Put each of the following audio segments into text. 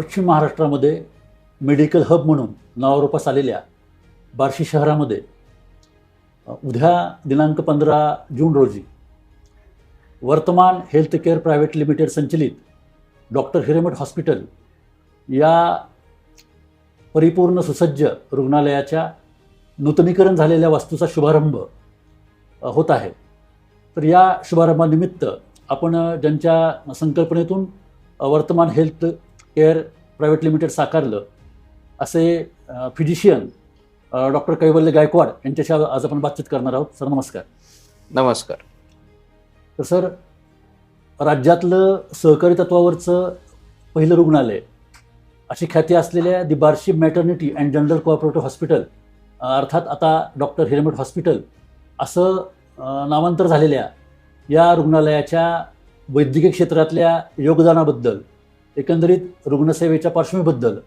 पश्चिम महाराष्ट्रामध्ये medical hub म्हणून नावारूपास आलेल्या बार्शी शहरामध्ये उद्या दिनांक पंधरा जून रोजी Vartaman health care private limited संचलित डॉक्टर हिरेमठ हॉस्पिटल या परिपूर्ण सुसज्ज रुग्णालयाच्या नूतनीकरण झालेल्या वास्तूचा शुभारंभ होत आहे. तर या शुभारंभानिमित्त आपण ज्यांच्या संकल्पनेतून Vartaman health care private limited साकारलं असे फिजिशियन डॉक्टर कैवल्य गायकवाड यांच्याशी आज आपण बातचीत करणार आहोत. सर नमस्कार. नमस्कार. तर सर राज्यातलं सहकारी तत्वावरचं पहिलं रुग्णालय अशी ख्याती असलेल्या the Barshi maternity and general cooperative hospital अर्थात आता डॉक्टर हिरेमठ हॉस्पिटल असं नामांतर झालेल्या या रुग्णालयाच्या वैद्यकीय क्षेत्रातल्या योगदानाबद्दल एकंदरीत रुग्णसेवेच्या पार्श्वभूमीबद्दल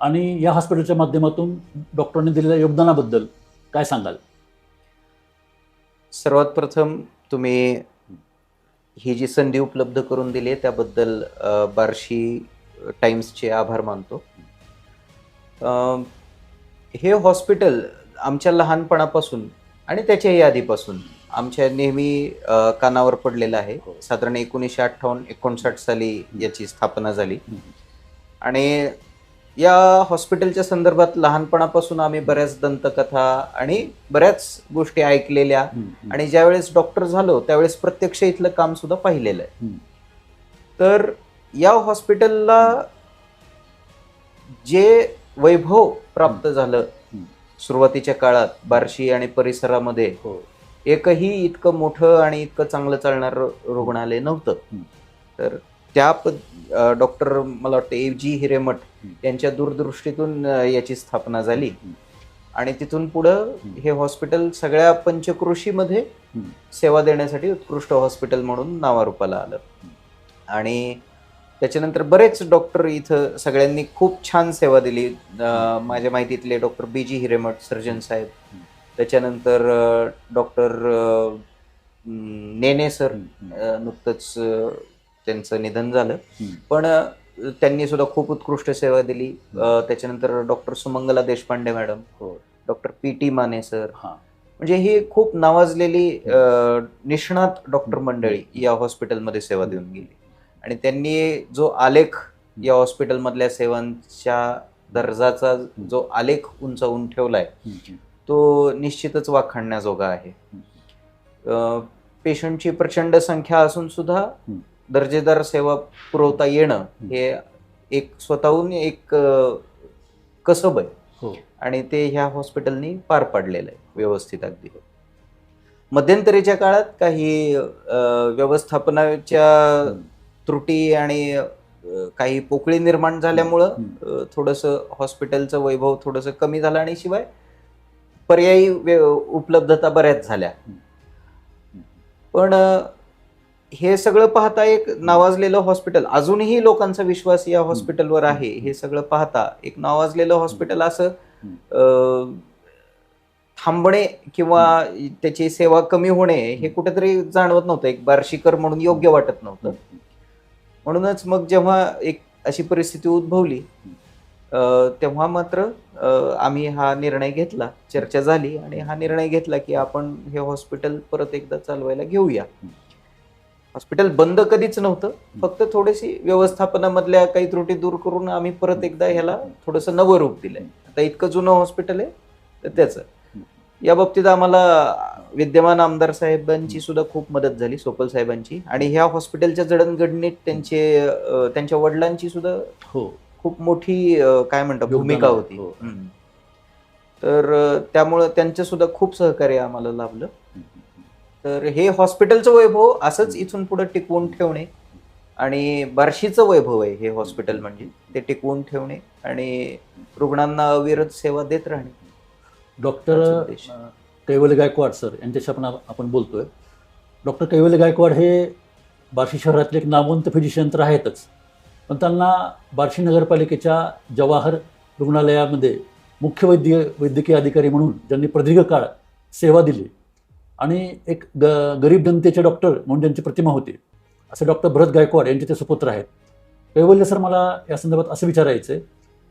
आणि या हॉस्पिटलच्या माध्यमातून डॉक्टरांनी दिलेल्या योगदानाबद्दल काय सांगाल? सर्वात प्रथम तुम्ही ही जी संधी उपलब्ध करून दिली आहे त्याबद्दल बार्शी टाइम्सचे आभार मानतो. हे हॉस्पिटल आमच्या लहानपणापासून आणि त्याच्याही आधीपासून आमच्या नेहमी अ, कानावर पडलेलं आहे. साधारण एकोणीसशे अठ्ठावन्न एकोणसाठ साली याची स्थापना झाली. आणि या हॉस्पिटलच्या संदर्भात लहानपणापासून आम्ही बऱ्याच दंतकथा आणि बऱ्याच गोष्टी ऐकलेल्या आणि ज्यावेळेस डॉक्टर झालो त्यावेळेस प्रत्यक्ष इथलं काम सुद्धा पाहिलेलं आहे. हम्म. तर या हॉस्पिटलला जे वैभव प्राप्त झालं हम्म. सुरुवातीच्या काळात बार्शी आणि परिसरामध्ये हो. एकही इतकं मोठं आणि इतकं चांगलं चालणारं रुग्णालय नव्हतं. तर त्या डॉक्टर मला वाटतं ए जी हिरेमठ. यांच्या दूरदृष्टीतून याची स्थापना झाली. आणि तिथून पुढं. हे हॉस्पिटल सगळ्या पंचकृषीमध्ये. सेवा देण्यासाठी उत्कृष्ट हॉस्पिटल म्हणून नावारूपाला आलं आणि त्याच्यानंतर बरेच डॉक्टर इथं सगळ्यांनी खूप छान सेवा दिली माझ्या माहितीतले doctor B G Hiremath surgeon साहेब. त्याच्यानंतर डॉक्टर नेने सर नुकतंच त्यांचं निधन झालं. पण त्यांनी सुद्धा खूप उत्कृष्ट सेवा दिली. त्याच्यानंतर डॉक्टर सुमंगला देशपांडे मॅडम हो. Doctor P T Mane sir. हां. म्हणजे ही खूप नावाजलेली निष्णात डॉक्टर मंडळी या हॉस्पिटलमध्ये सेवा देऊन गेली. आणि त्यांनी जो आलेख या हॉस्पिटलमधल्या सेवांच्या दर्जाचा जो आलेख उंचावून ठेवलाय. तो निश्चितच वाखाणण्याजोगा आहे. पेशंटची प्रचंड संख्या असून सुद्धा. दर्जेदार सेवा पुरवता येणं हे एक स्वतःहून एक कसब आहे. हो. आणि ते ह्या हॉस्पिटलनी पार पाडलेलं आहे व्यवस्थित अगदी. मध्यंतरीच्या काळात काही व्यवस्थापनाच्या त्रुटी आणि काही पोकळी निर्माण झाल्यामुळं थोडंसं हॉस्पिटलचं वैभव थोडंसं कमी झालं आणि शिवाय पर्यायी उपलब्धता बऱ्याच झाल्या. पण हे सगळं पाहता एक नावाजलेलं हॉस्पिटल अजूनही लोकांचा विश्वास या हॉस्पिटलवर आहे हे सगळं पाहता एक नावाजलेलं हॉस्पिटल असं थांबणे किंवा त्याची सेवा कमी होणे हे कुठेतरी जाणवत नव्हतं. एक बार्शीकर म्हणून योग्य वाटत नव्हतं. म्हणूनच मग जेव्हा एक अशी परिस्थिती उद्भवली तेव्हा मात्र आम्ही हा निर्णय घेतला. चर्चा झाली आणि हा निर्णय घेतला की आपण हे हॉस्पिटल परत एकदा चालवायला घेऊया. हॉस्पिटल बंद कधीच नव्हतं. फक्त थोडीशी व्यवस्थापनामधल्या काही त्रुटी दूर करून आम्ही परत एकदा ह्याला थोडंसं नवं रूप दिलंय. आता इतकं जुनं हॉस्पिटल आहे तर त्याचं. या बाबतीत आम्हाला विद्यमान आमदार साहेबांची सुद्धा खूप मदत झाली सोपल साहेबांची. आणि ह्या हॉस्पिटलच्या जडणघडणीत त्यांचे त्यांच्या वडिलांची सुद्धा हो. खूप मोठी काय म्हणतात भूमिका. होती. हो. तर त्यामुळं त्यांचं सुद्धा खूप सहकार्य आम्हाला लाभलं. तर हे हॉस्पिटलचं वैभव असंच इथून पुढे टिकवून ठेवणे आणि बार्शीचं वैभव आहे हे हॉस्पिटल म्हणजे. ते टिकवून ठेवणे आणि रुग्णांना अविरत सेवा देत राहणे. डॉक्टर कैवल्य गायकवाड सर यांच्याशी आपण आपण बोलतोय. डॉक्टर कैवल्य गायकवाड हे बार्शी शहरातले एक नामवंत फिजिशियन तर आहेतच. पण त्यांना बार्शी नगरपालिकेच्या जवाहर रुग्णालयामध्ये मुख्य वैद्य वैद्यकीय अधिकारी म्हणून ज्यांनी प्रदीर्घ काळ सेवा दिली आणि एक ग गरीब जनतेचे डॉक्टर म्हणून ज्यांची प्रतिमा होती असे डॉक्टर भरत गायकवाड यांचे ते सुपुत्र आहेत. कैवल्य सर मला या संदर्भात असं विचारायचं आहे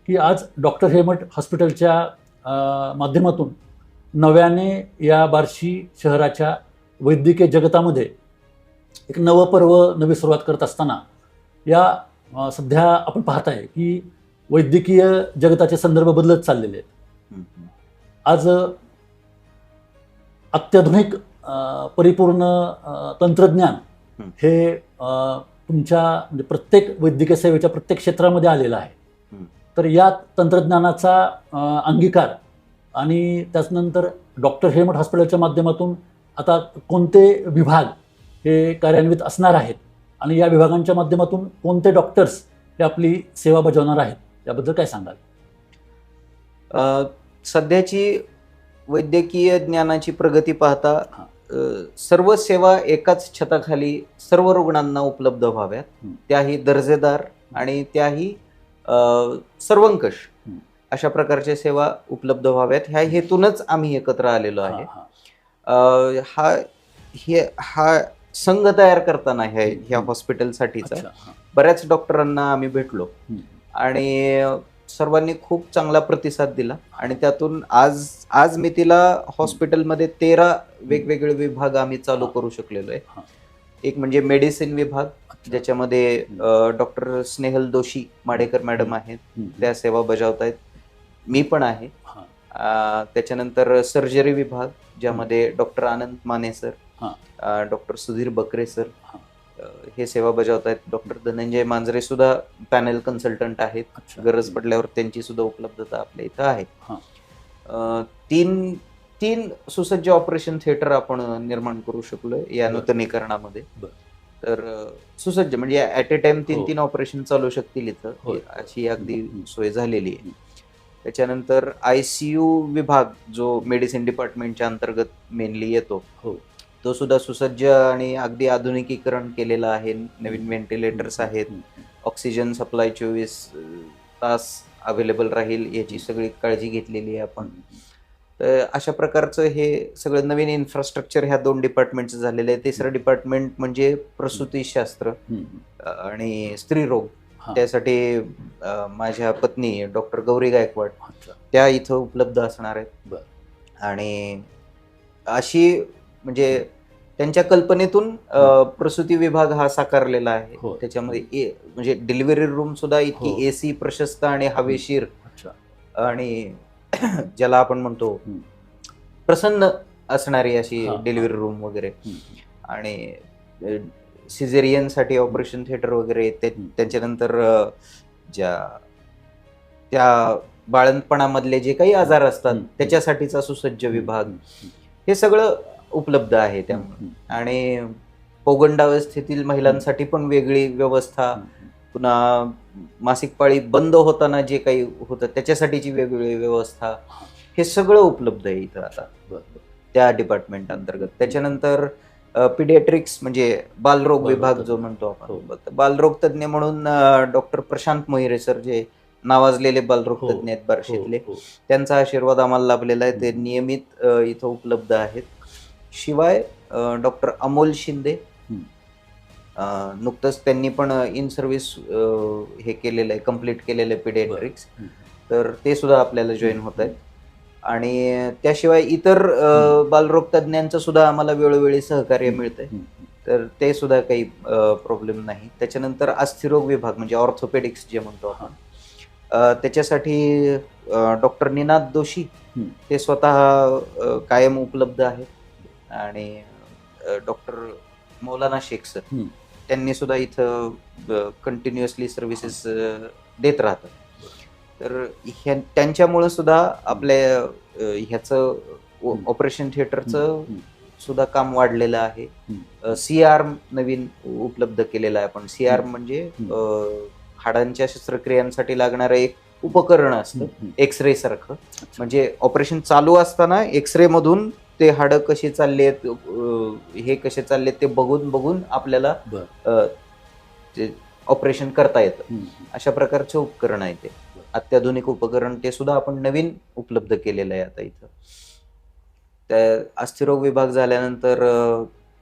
की आज डॉक्टर हेमट हॉस्पिटलच्या माध्यमातून नव्याने या बार्शी शहराच्या वैद्यकीय जगतामध्ये एक नवं पर्व नवी सुरुवात करत असताना या सध्या आपण पाहताय की वैद्यकीय जगताचे संदर्भ बदलत चाललेले आहेत. आज अत्याधुनिक परिपूर्ण तंत्रज्ञान हं. तुमच्या म्हणजे प्रत्येक वैद्यकीय सेवेच्या प्रत्येक क्षेत्रामध्ये आलेलं आहे. तर या तंत्रज्ञानाचा अंगीकार आणि त्याच्यानंतर डॉक्टर हेमट हॉस्पिटलच्या माध्यमातून आता कोणते विभाग हे कार्यान्वित असणार आहेत आणि या विभागांच्या माध्यमातून कोणते डॉक्टर्स हे आपली सेवा बजावणार आहेत? याबद्दल काय सांगाल? सध्याची वैद्यकीय ज्ञानाची प्रगती पाहता सर्व सेवा एकाच छताखाली सर्व रुग्णांना उपलब्ध व्हाव्यात. त्याही दर्जेदार आणि त्याही सर्वंकष. अशा प्रकारच्या सेवा उपलब्ध व्हाव्यात. ह्या हेतूनच आम्ही एकत्र आलेलो आहे. हा हे हा संघ तयार करताना ह्या ह्या. हॉस्पिटलसाठीचा. बऱ्याच डॉक्टरांना आम्ही भेटलो. आणि सर्वांनी खूप चांगला प्रतिसाद दिला आणि त्यातून आज आज मी तिला हॉस्पिटलमध्ये तेरा वेगवेगळे विभाग आम्ही चालू करू शकलेलो आहे. एक म्हणजे मेडिसिन विभाग. ज्याच्यामध्ये डॉक्टर स्नेहल दोशी माडेकर मॅडम आहेत. त्या सेवा बजावत आहेत मी पण आहे त्याच्यानंतर सर्जरी विभाग ज्यामध्ये doctor Anand Mane sir. Doctor Sudhir Bakre sir हा. हे सेवा बजावत आहेत डॉक्टर धनंजय मांजरे सुद्धा पॅनल कन्सल्टंट आहेत. गरज पडल्यावर त्यांची सुद्धा उपलब्धता आपल्या इथं आहे हा. तीन तीन सुसज्ज ऑपरेशन थिएटर आपण निर्माण करू शकलोय या. नूतनीकरणामध्ये. तर सुसज्ज म्हणजे ऍट ए टाइम तीन हो. तीन ऑपरेशन चालू शकतील इथं होय. अशी अगदी. सोय झालेली आहे त्याच्यानंतर आयसीयू विभाग जो मेडिसिन डिपार्टमेंटच्या अंतर्गत मेनली येतो हो. तो सुद्धा सुसज्ज आणि अगदी आधुनिकीकरण केलेला आहे. नवीन व्हेंटिलेटर्स आहेत. ऑक्सिजन सप्लाय चोवीस तास अवेलेबल राहील याची सगळी काळजी घेतलेली आहे आपण. तर अशा प्रकारचं हे सगळं नवीन इन्फ्रास्ट्रक्चर ह्या दोन डिपार्टमेंटचं झालेलं आहे. तिसरं डिपार्टमेंट म्हणजे प्रसूतीशास्त्र आणि स्त्रीरोग. त्यासाठी माझ्या पत्नी डॉक्टर गौरी गायकवाड. त्या इथं उपलब्ध असणार आहेत. आणि अशी म्हणजे त्यांच्या कल्पनेतून अ, प्रसूती विभाग हा साकारलेला आहे हो. त्याच्यामध्ये म्हणजे डिलिव्हरी रूम सुद्धा इतकी हो. एसी प्रशस्त आणि हवेशीर. आणि ज्याला आपण म्हणतो हं. प्रसन्न असणारी अशी हा. डिलिव्हरी रूम वगैरे हं. आणि सिझेरियनसाठी ऑपरेशन थिएटर वगैरे हं. त्याच्यानंतर ज्या त्या बाळंतपणामधले जे काही आजार असतात हं. त्याच्यासाठीचा सुसज्ज विभाग हं. हं. हे सगळं उपलब्ध आहे त्यामुळे हं. आणि पौगंडावस्थेतील महिलांसाठी पण वेगळी व्यवस्था हं. पुन्हा मासिक पाळी बंद होताना जे काही होतं त्याच्यासाठीची वेगवेगळी व्यवस्था हे सगळं उपलब्ध आहे इथं आता. त्या डिपार्टमेंट अंतर्गत त्याच्यानंतर पिडियाट्रिक्स म्हणजे बालरोग विभाग. जो म्हणतो हो. आपण बालरोग तज्ज्ञ म्हणून डॉक्टर प्रशांत मोहिरे सर जे नावाजलेले बालरोग हो. तज्ज्ञ आहेत बार्शीतले हो, हो. त्यांचा आशीर्वाद आम्हाला लाभलेला आहे ते. नियमित इथं उपलब्ध आहेत शिवाय डॉक्टर अमोल शिंदे नुकतंच त्यांनी पण इन सर्व्हिस हे केलेलं आहे कंप्लीट केलेलं आहे पिडियाट्रिक्स हं. तर ते सुद्धा आपल्याला जॉईन होत आहेत आणि त्याशिवाय इतर. बालरोग तज्ज्ञांचं सुद्धा आम्हाला वेळोवेळी सहकार्य मिळतंय. तर ते सुद्धा काही प्रॉब्लेम नाही. त्याच्यानंतर अस्थिरोग विभाग म्हणजे ऑर्थोपेडिक्स जे म्हणतो आपण. त्याच्यासाठी डॉक्टर निनाद दोशी. ते स्वतः कायम उपलब्ध आहेत. आणि डॉक्टर मौलाना शेख सर. त्यांनी सुद्धा इथं कंटिन्युअसली सर्व्हिसेस देत राहतात तर ह्या त्यांच्यामुळं सुद्धा आपल्या ह्याचं. ऑपरेशन थिएटरचं. सुद्धा काम वाढलेलं आहे. सी आर्म नवीन उपलब्ध केलेला आहे आपण सी आर्म हं. म्हणजे हाडांच्या शस्त्रक्रियांसाठी लागणारं एक उपकरण असतं. एक्स रे सारखं म्हणजे ऑपरेशन चालू असताना एक्स रे मधून ते हाडं कशी चालली आहेत हे कसे चालले ते बघून बघून आपल्याला ऑपरेशन करता येतं. अशा प्रकारचे उपकरण आहे ते अत्याधुनिक उपकरण ते सुद्धा आपण नवीन उपलब्ध केलेलं आहे आता इथं त्या अस्थिरोग विभाग झाल्यानंतर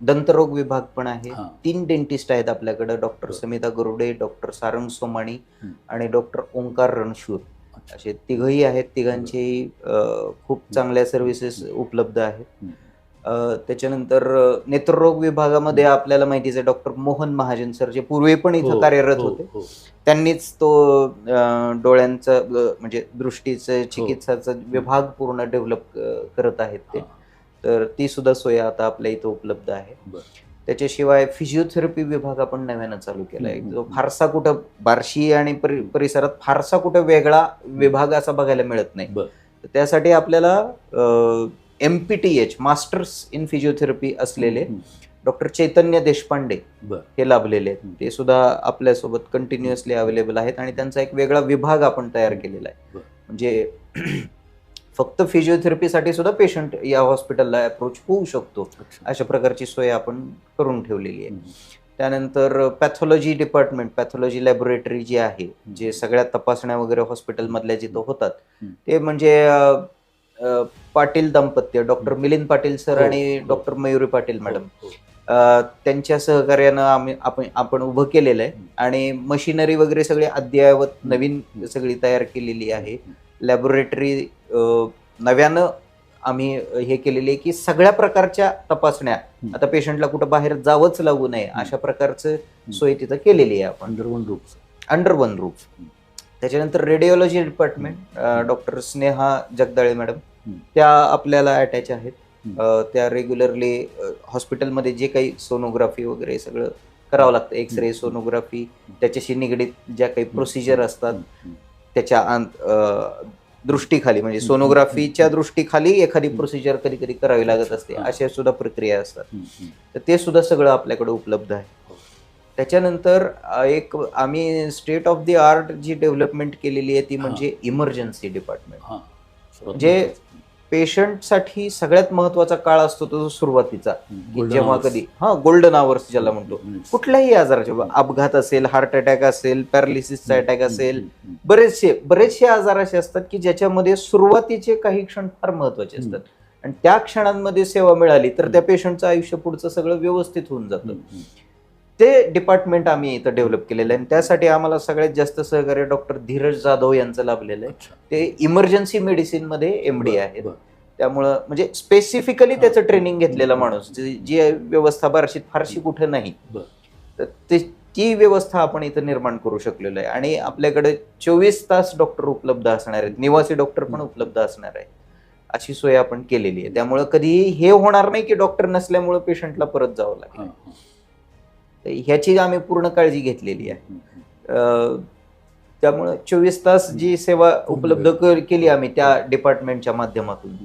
दंतरोग विभाग पण आहे. तीन डेंटिस्ट आहेत आपल्याकडे डॉक्टर. समिता गरुडे डॉक्टर सारंग सोमाणी. आणि डॉक्टर ओंकार रणशूर. असे तिघही आहेत तिघांची अं, खूप चांगल्या सर्व्हिसेस उपलब्ध आहेत. त्याच्यानंतर नेत्ररोग विभागामध्ये आपल्याला माहितीच आहे डॉक्टर मोहन महाजन सर जे पूर्वी पण इथं हो, कार्यरत हो, होते हो. त्यांनीच तो डोळ्यांचा म्हणजे दृष्टीचं चिकित्साचा विभाग पूर्ण डेव्हलप करत आहेत ते. तर ती सुद्धा सोय आता आपल्या इथं उपलब्ध आहे. त्याच्याशिवाय फिजिओथेरपी विभाग आपण नव्यानं चालू केला आहे जो. फारसा कुठं बार्शी आणि परि- परिसरात फारसा कुठं वेगळा विभाग असा बघायला मिळत नाही त्यासाठी आपल्याला M P T H masters in physiotherapy असलेले. डॉक्टर चैतन्य देशपांडे. हे लाभलेले आहेत. ते सुद्धा आपल्यासोबत कंटिन्युअसली अवेलेबल आहेत आणि त्यांचा एक वेगळा विभाग आपण तयार केलेला आहे. म्हणजे फक्त फिजिओथेरपीसाठी सुद्धा पेशंट या हॉस्पिटलला अप्रोच होऊ शकतो. अशा प्रकारची सोय आपण करून ठेवलेली आहे. त्यानंतर पॅथॉलॉजी डिपार्टमेंट पॅथॉलॉजी लॅबोरेटरी जी आहे जे सगळ्या तपासण्या वगैरे हॉस्पिटलमधल्या जिथं होतात. ते म्हणजे पाटील दाम्पत्य डॉक्टर मिलिंद पाटील सर हो, आणि हो. डॉक्टर मयुरी पाटील मॅडम हो. अ, त्यांच्या सहकार्यानं आम्ही आपण आपण उभं केलेलं आहे. आणि मशिनरी वगैरे सगळी अद्ययावत. नवीन सगळी तयार केलेली आहे. लॅबोरेटरी नव्यानं आम्ही हे केलेली आहे की सगळ्या प्रकारच्या तपासण्या. आता पेशंटला कुठं बाहेर जावंच लागू नये. अशा प्रकारचं सोय तिथं केलेली आहे आपण under one roof under one roof. त्याच्यानंतर radiology department doctor Sneha Jagdale madam. त्या आपल्याला अटॅच आहेत त्या रेग्युलरली हॉस्पिटलमध्ये जे काही सोनोग्राफी वगैरे सगळं करावं लागतं एक्स रे. सोनोग्राफी त्याच्याशी निगडीत ज्या काही प्रोसिजर असतात. त्याच्या दृष्टीखाली म्हणजे. सोनोग्राफीच्या. दृष्टीखाली एखादी. प्रोसिजर कधी कधी करावी लागत असते. अशा सुद्धा प्रक्रिया असतात. तर ते सुद्धा सगळं आपल्याकडे उपलब्ध आहे हो. त्याच्यानंतर एक आम्ही स्टेट ऑफ द आर्ट जी डेव्हलपमेंट केलेली आहे ती. म्हणजे इमर्जन्सी डिपार्टमेंट हा. पेशंटसाठी सगळ्यात महत्त्वाचा काळ असतो तो सुरुवातीचा. की जेव्हा. कधी हा गोल्डन आवर्स ज्याला म्हणतो. कुठल्याही आजाराचे अपघात असेल हार्ट अटॅक असेल पॅरालिसिसचा. अटॅक. असेल. बरेचसे बरेचसे आजार असे असतात की ज्याच्यामध्ये सुरुवातीचे काही क्षण फार महत्त्वाचे. असतात आणि त्या क्षणांमध्ये सेवा मिळाली तर. त्या पेशंटचं आयुष्य पुढचं सगळं व्यवस्थित होऊन जातं. ते डिपार्टमेंट आम्ही इथं डेव्हलप केलेलं आहे. आणि त्यासाठी आम्हाला सगळ्यात जास्त सहकार्य डॉक्टर धीरज जाधव यांचं लाभलेलं आहे. ते इमर्जन्सी मेडिसिनमध्ये एमडी बरं, आहेत. बरं. त्यामुळं म्हणजे स्पेसिफिकली. त्याचं ट्रेनिंग घेतलेला माणूस जी व्यवस्था बार्शीत फारशी कुठे नाही. तर ते ती व्यवस्था आपण इथं निर्माण करू शकलेलो आहे. आणि आपल्याकडे चोवीस तास डॉक्टर उपलब्ध असणार आहेत. निवासी डॉक्टर पण उपलब्ध असणार आहेत. अशी सोय आपण केलेली आहे. त्यामुळं कधीही हे होणार नाही की डॉक्टर नसल्यामुळे पेशंटला परत जावं लागेल. ह्याची आम्ही पूर्ण काळजी घेतलेली आहे त्यामुळं चोवीस तास जी सेवा उपलब्ध केली आम्ही त्या डिपार्टमेंटच्या माध्यमातून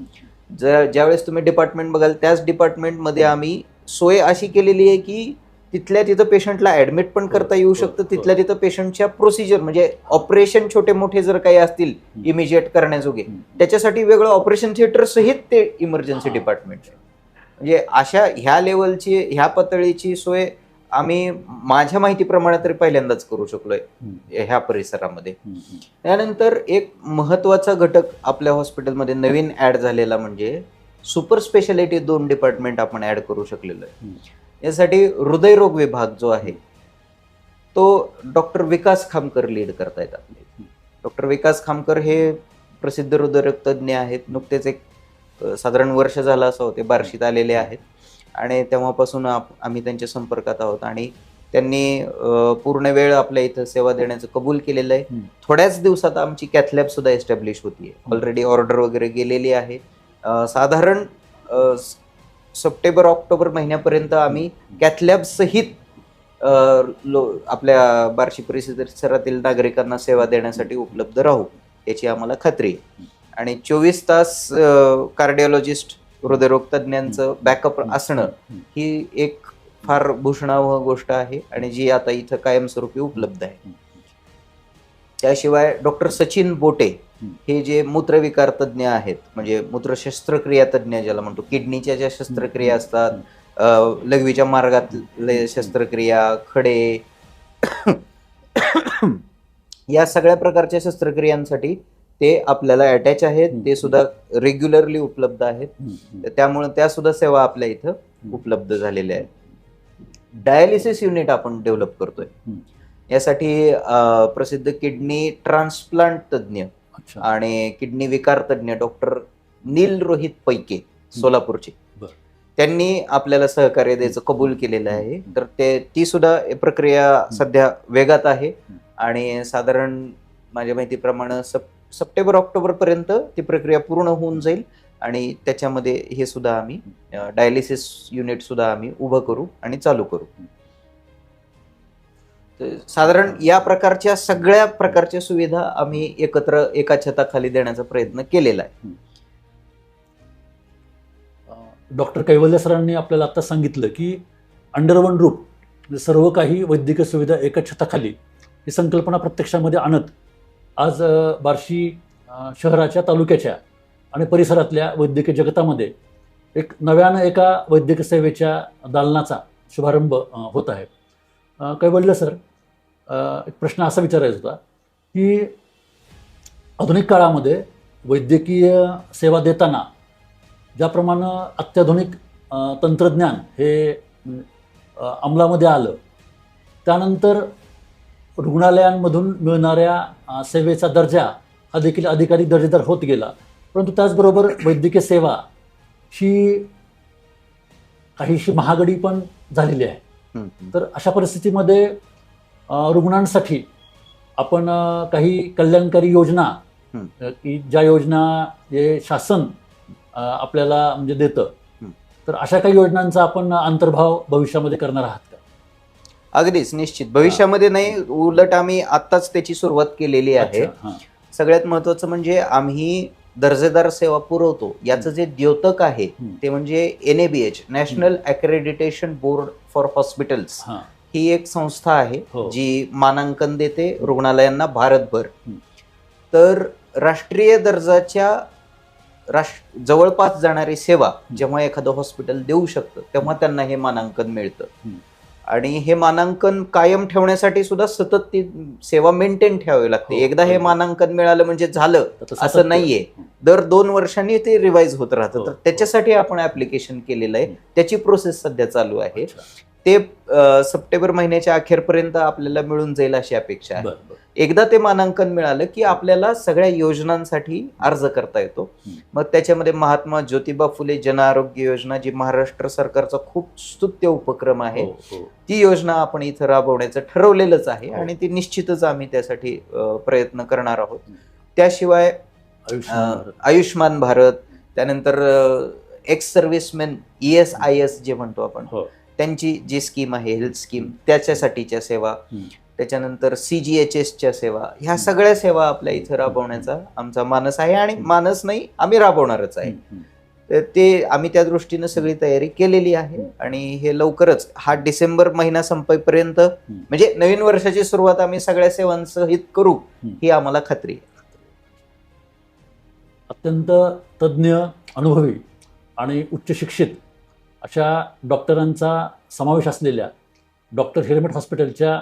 जर ज्यावेळेस तुम्ही डिपार्टमेंट बघाल त्याच डिपार्टमेंटमध्ये आम्ही सोय अशी केलेली आहे की तिथल्या तिथं पेशंटला ऍडमिट पण करता येऊ शकतं. तिथल्या तिथं पेशंटच्या प्रोसिजर म्हणजे ऑपरेशन छोटे मोठे जर काही असतील. इमिजिएट करण्याजोगे. त्याच्यासाठी वेगळं ऑपरेशन थिएटर सहित ते इमर्जन्सी. डिपार्टमेंट म्हणजे अशा ह्या लेवलची ह्या पातळीची सोय आम्ही माझ्या माहितीप्रमाणे तरी पहिल्यांदाच करू शकलोय. ह्या परिसरामध्ये. त्यानंतर एक महत्त्वाचा घटक आपल्या हॉस्पिटलमध्ये नवीन ऍड झालेला म्हणजे सुपर स्पेशालिटी दोन डिपार्टमेंट आपण ऍड करू शकलेलो आहे. यासाठी हृदयरोग विभाग जो आहे तो डॉक्टर विकास खामकर लीड करतायत आपले डॉक्टर विकास खामकर हे प्रसिद्ध हृदयरोग तज्ज्ञ आहेत नुकतेच एक साधारण वर्ष झालं असं होते बार्शीत आलेले आहेत आणि तेव्हापासून आप- आम्ही त्यांच्या संपर्कात आहोत. आणि त्यांनी पूर्ण वेळ आपल्या इथं सेवा देण्याचं कबूल केलेलं आहे. थोड्याच दिवसात आमची कॅथलॅब सुद्धा एस्टॅब्लिश होतीये ऑलरेडी ऑर्डर वगैरे गेलेली आहे. साधारण सप्टेंबर ऑक्टोबर महिन्यापर्यंत आम्ही कॅथलॅब सहित लो आपल्या बार्शी परिसरातील नागरिकांना सेवा देण्यासाठी उपलब्ध राहू याची आम्हाला खात्री आहे. आणि चोवीस तास कार्डिओलॉजिस्ट हृदयरोग तज्ज्ञांचं बॅकअप असणं हं. एक फार भूषणावह गोष्ट आहे आणि जी आता इथं कायमस्वरूपी उपलब्ध आहे. त्याशिवाय डॉक्टर सचिन बोटे हं. जे मूत्रविकार तज्ज्ञ आहेत म्हणजे मूत्र शस्त्रक्रिया तज्ज्ञ ज्याला म्हणतो किडनीच्या ज्या शस्त्रक्रिया असतात लघवीच्या मार्गातले शस्त्रक्रिया खडे या सगळ्या प्रकारच्या शस्त्रक्रियांसाठी ते आपल्याला अटॅच आहेत. ते सुद्धा रेग्युलरली उपलब्ध आहेत. त्यामुळे त्या सुद्धा सेवा आपल्या इथं. उपलब्ध झालेले आहेत. डायलिसिस युनिट आपण डेव्हलप करतोय. यासाठी प्रसिद्ध किडनी ट्रान्सप्लांट तज्ज्ञ आणि किडनी विकार तज्ज्ञ डॉक्टर नील रोहित पैके सोलापूरचे. त्यांनी आपल्याला सहकार्य द्यायचं कबूल केलेलं आहे. तर ते ती सुद्धा प्रक्रिया सध्या वेगात आहे आणि साधारण माझ्या माहितीप्रमाणे सप सप्टेंबर ऑक्टोबर पर्यंत ती प्रक्रिया पूर्ण होऊन जाईल आणि त्याच्यामध्ये हे सुद्धा आम्ही डायलिसिस युनिट सुद्धा आम्ही उभं करू आणि चालू करू. तर साधारण या प्रकारच्या सगळ्या प्रकारच्या सुविधा आम्ही एकत्र एका छताखाली देण्याचा प्रयत्न केलेला आहे. डॉक्टर कैवल्य सरांनी आपल्याला आता सांगितलं की अंडर वन रूप म्हणजे सर्व काही वैद्यकीय सुविधा एका छताखाली ही संकल्पना प्रत्यक्षामध्ये आणत आज बार्शी शहराच्या तालुक्याच्या आणि परिसरातल्या वैद्यकीय जगतामध्ये एक नव्यानं एका वैद्यकीय सेवेच्या दालनाचा शुभारंभ होत आहे. काय कैवल्य सर एक प्रश्न असा विचारायचा होता की आधुनिक काळामध्ये वैद्यकीय सेवा देताना ज्याप्रमाणे अत्याधुनिक तंत्रज्ञान हे अंमलामध्ये आलं त्यानंतर रुग्णालयांमधून मिळणाऱ्या सेवेचा दर्जा हा देखील अधिकाधिक दर्जेदार होत गेला. परंतु त्याचबरोबर वैद्यकीय सेवा ही काहीशी महागडी पण झालेली आहे. तर अशा परिस्थितीमध्ये रुग्णांसाठी आपण काही कल्याणकारी योजना की ज्या योजना हे शासन आपल्याला म्हणजे देतं. तर अशा काही योजनांचा आपण अंतर्भाव भविष्यामध्ये करणार आहात. अगदीच निश्चित भविष्यामध्ये नाही उलट आम्ही आत्ताच त्याची सुरुवात केलेली आहे. सगळ्यात महत्वाचं म्हणजे आम्ही दर्जेदार सेवा पुरवतो याचं जे द्योतक आहे. ते म्हणजे N A B H national accreditation board for hospitals हां. एक संस्था आहे हो. जी मानांकन देते रुग्णालयांना भारतभर. तर राष्ट्रीय दर्जाच्या राष्ट्र जवळपास जाणारी सेवा जेव्हा एखादं हॉस्पिटल देऊ शकतं तेव्हा त्यांना हे मानांकन मिळतं. आणि हे मानांकन कायम ठेवण्यासाठी सुद्धा सतत ती सेवा मेंटेन ठेवावी लागते हो, एकदा हे. मानांकन मिळालं म्हणजे झालं असं नाहीये. दर दोन वर्षांनी ते रिवाईज होत राहतं हो, तर हो. त्याच्यासाठी आपण ऍप्लिकेशन केलेलं आहे. त्याची प्रोसेस सध्या चालू आहे. ते सप्टेंबर महिन्याच्या अखेरपर्यंत आपल्याला मिळून जाईल अशी अपेक्षा आहे एकदा ते मानांकन मिळालं की आपल्याला सगळ्या योजनांसाठी अर्ज करता येतो. मग त्याच्यामध्ये महात्मा ज्योतिबा फुले जन आरोग्य योजना जी महाराष्ट्र सरकारचा खूप स्तुत्य उपक्रम आहे हो, हो. ती योजना आपण इथं राबवण्याचं ठरवलेलंच आहे हो. आणि ती निश्चितच आम्ही त्यासाठी प्रयत्न करणार आहोत. त्याशिवाय आयुष्यमान अं, भारत. आयुष्मान भारत त्यानंतर ex servicemen E S I S जे म्हणतो आपण. त्यांची जी स्कीम आहे हेल्थ स्कीम त्याच्यासाठीच्या सेवा. त्याच्यानंतर सी जी एच एसच्या सेवा ह्या सगळ्या सेवा आपल्या इथं राबवण्याचा आमचा मानस आहे आणि मानस नाही आम्ही राबवणारच आहे. तर ते आम्ही त्या दृष्टीनं सगळी तयारी केलेली आहे आणि हे लवकरच हा डिसेंबर महिना संपेपर्यंत म्हणजे नवीन वर्षाची सुरुवात आम्ही सगळ्या सेवांसहित करू हं. ही आम्हाला खात्री आहे अत्यंत तज्ज्ञ अनुभवी आणि उच्च शिक्षित अशा डॉक्टरांचा समावेश असलेल्या डॉक्टर हिरमेट हॉस्पिटलच्या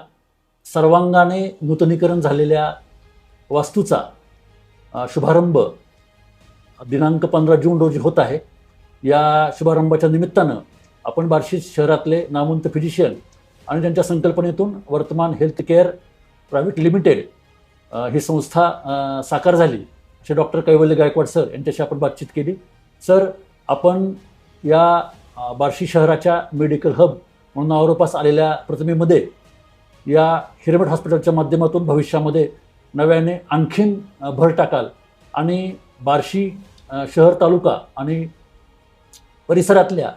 सर्वांगाने नूतनीकरण झालेल्या वास्तूचा शुभारंभ दिनांक पंधरा जून रोजी होत आहे. या शुभारंभाच्या निमित्तानं आपण बार्शी शहरातले नामवंत फिजिशियन आणि त्यांच्या संकल्पनेतून Vartaman health care private limited ही संस्था साकार झाली. असे डॉक्टर कैवल्य गायकवाड सर यांच्याशी आपण बातचीत केली. सर आपण या बार्शी शहराच्या मेडिकल हब म्हणून नावारूपास आलेल्या प्रतिमेमध्ये या हिरमेट हॉस्पिटलच्या माध्यमातून भविष्यामध्ये नव्याने आणखीन भर टाकाल आणि बार्शी शहर तालुका आणि परिसरातल्या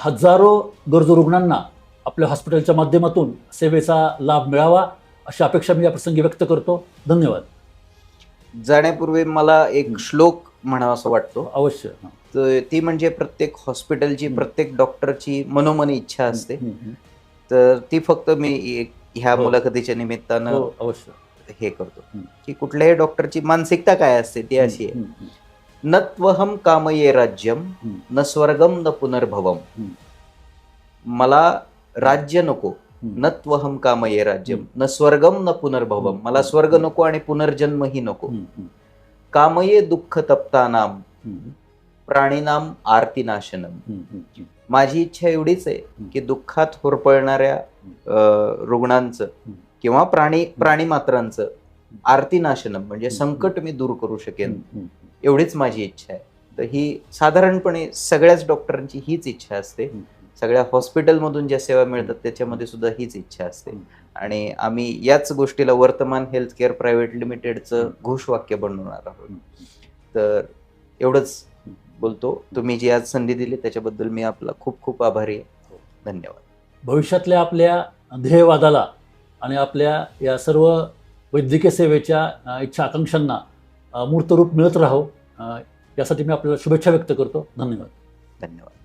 हजारो गरजू रुग्णांना आपल्या हॉस्पिटलच्या माध्यमातून सेवेचा लाभ मिळावा अशी अपेक्षा मी या प्रसंगी व्यक्त करतो धन्यवाद जाण्यापूर्वी मला एक. श्लोक म्हणावा असं वाटतो अवश्य. तर ती म्हणजे प्रत्येक हॉस्पिटलची. प्रत्येक डॉक्टरची मनोमनी इच्छा असते. तर ती फक्त मी ह्या हो. मुलाखतीच्या निमित्तानं हो अवश्य हे करतो. की कुठल्याही डॉक्टरची मानसिकता काय असते ती अशी आहे न त्वहम कामये राज्यम. न स्वर्गम न पुनर्भवम. मला राज्य नको. न त्वहम कामये राज्यम न स्वर्गम न पुनर्भवम. मला स्वर्ग नको आणि पुनर्जन्मही नको कामये दुःख तप्तानाम प्राणीनाम आरतीनाशनम. माझी इच्छा एवढीच आहे की दुःखात होरपळणाऱ्या रुग्णांचं किंवा प्राणी प्राणी मात्रांचं आरती नाशनम म्हणजे संकट मी दूर करू शकेन एवढीच माझी इच्छा आहे. तर ही साधारणपणे सगळ्याच डॉक्टरांची हीच इच्छा असते. सगळ्या हॉस्पिटलमधून ज्या सेवा मिळतात त्याच्यामध्ये सुद्धा हीच इच्छा असते. आणि आम्ही याच गोष्टीला वर्तमान हेल्थ केअर प्रायव्हेट लिमिटेडचं घोषवाक्य बनवणार आहोत. तर एवढंच. बोलतो. तुम्ही जी आज संधी दिली त्याच्याबद्दल मी आपला खूप खूप आभारी आहे. धन्यवाद. भविष्यातल्या आपल्या ध्येयवादाला आणि आपल्या या सर्व वैद्यकीय सेवेच्या इच्छा आकांक्षांना मूर्तरूप मिळत राहो. यासाठी मी आपल्याला शुभेच्छा व्यक्त करतो. धन्यवाद. धन्यवाद.